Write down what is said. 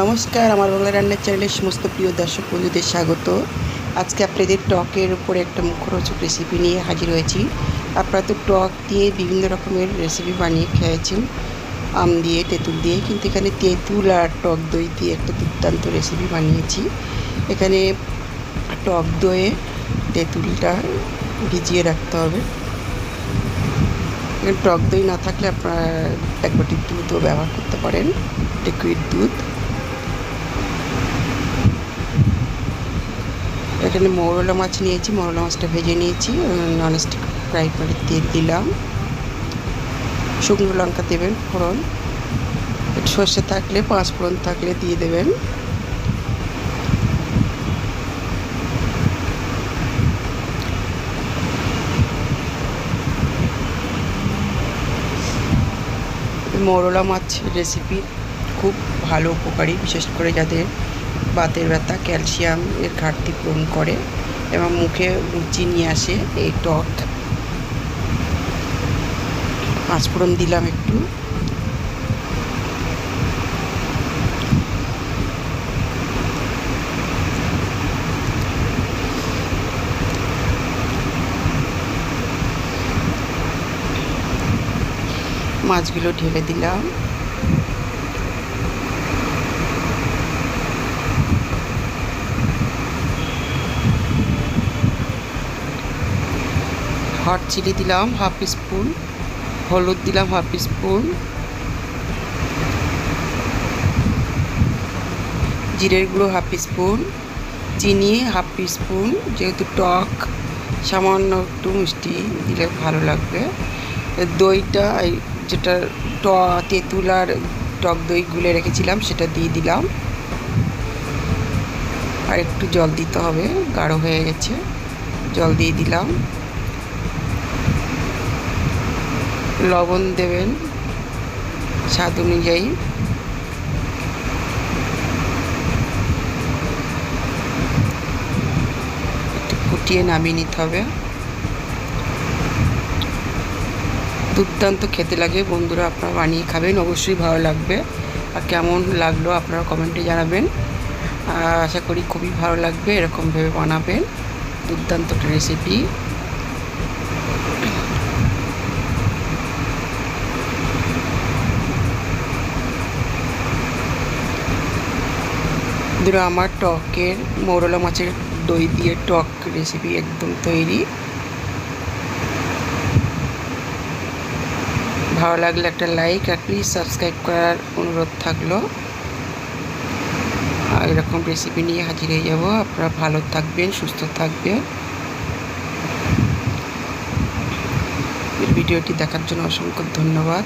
নমস্কার, আমার বাংলা রান্নার চ্যানেলের সমস্ত প্রিয় দর্শক বন্ধুদের স্বাগত। আজকে আপনাদের টকের উপরে একটা মুখরোচক রেসিপি নিয়ে হাজির হয়েছি। আপনারা তো টক দিয়ে বিভিন্ন রকমের রেসিপি বানিয়ে খেয়েছেন। আম দিয়ে, তেঁতুল দিয়ে, কিন্তু এখানে তেঁতুল আর টক দই দিয়ে একটা দুর্দান্ত রেসিপি বানিয়েছি। এখানে টক দইয়ে তেঁতুলটা ভিজিয়ে রাখতে হবে। টক দই না থাকলে আপনারা এক বাটি দুধও ব্যবহার করতে পারেন লিকুইড দুধ। এখানে মৌরলা মাছ নিয়েছি, মৌরলা মাছটা ভেজে নিয়েছি ননস্টিক ফ্রাই করে তেল দিলাম। শুকনো লঙ্কা দেবেন ফোড়ন সর্ষে থাকলে, পাঁচ ফোড়ন থাকলে দিয়ে দেবেন। মৌরলা মাছ রেসিপি খুব ভালো উপকারী, বিশেষ করে যাদের বাতের ব্যথা, ক্যালসিয়াম এর ঘাটতি পূরণ করে এবং মুখে রুচি নিয়ে আসে এই টক। পাঁচফোড়ন দিলাম একটু। মাছগুলো ঢেলে দিলাম। হট চিলি দিলাম, হাফ স্পুন, হলুদ দিলাম, হাফ স্পুন। জিরের গুঁড়ো হাফ স্পুন, চিনি হাফ স্পুন, যেহেতু টক, সামান্য একটু মিষ্টি দিলে ভালো লাগবে। দইটা যেটা ট, তেঁতুল আর টক দই গুলে রেখেছিলাম, সেটা দিয়ে দিলাম। আর একটু জল দিতে হবে, গাঢ় হয়ে গেছে, জল দিয়ে দিলাম। লবণ দেবেন, স্বাদ অনুযায়ী। একটু ফুটিয়ে নামিয়ে নিতে হবে। দুর্দান্ত খেতে লাগে, বন্ধুরা, আপনারা বানিয়ে খাবেন, অবশ্যই ভালো লাগবে। আর কেমন লাগল আপনারা কমেন্টে জানাবেন। আশা করি খুবই ভালো লাগবে, এরকম ভেবে বানাবেন। দুর্দান্ত রেসিপি ধরো আমার টকের মৌরলা মাছের দই দিয়ে টক রেসিপি একদম তৈরি। ভালো লাগলে একটা লাইক আর প্লিজ সাবস্ক্রাইব করার অনুরোধ থাকল। আর এরকম রেসিপি নিয়ে হাজির হয়ে যাব। আপনারা ভালো থাকবেন, সুস্থ থাকবেন। ভিডিওটি দেখার জন্য অসংখ্য ধন্যবাদ।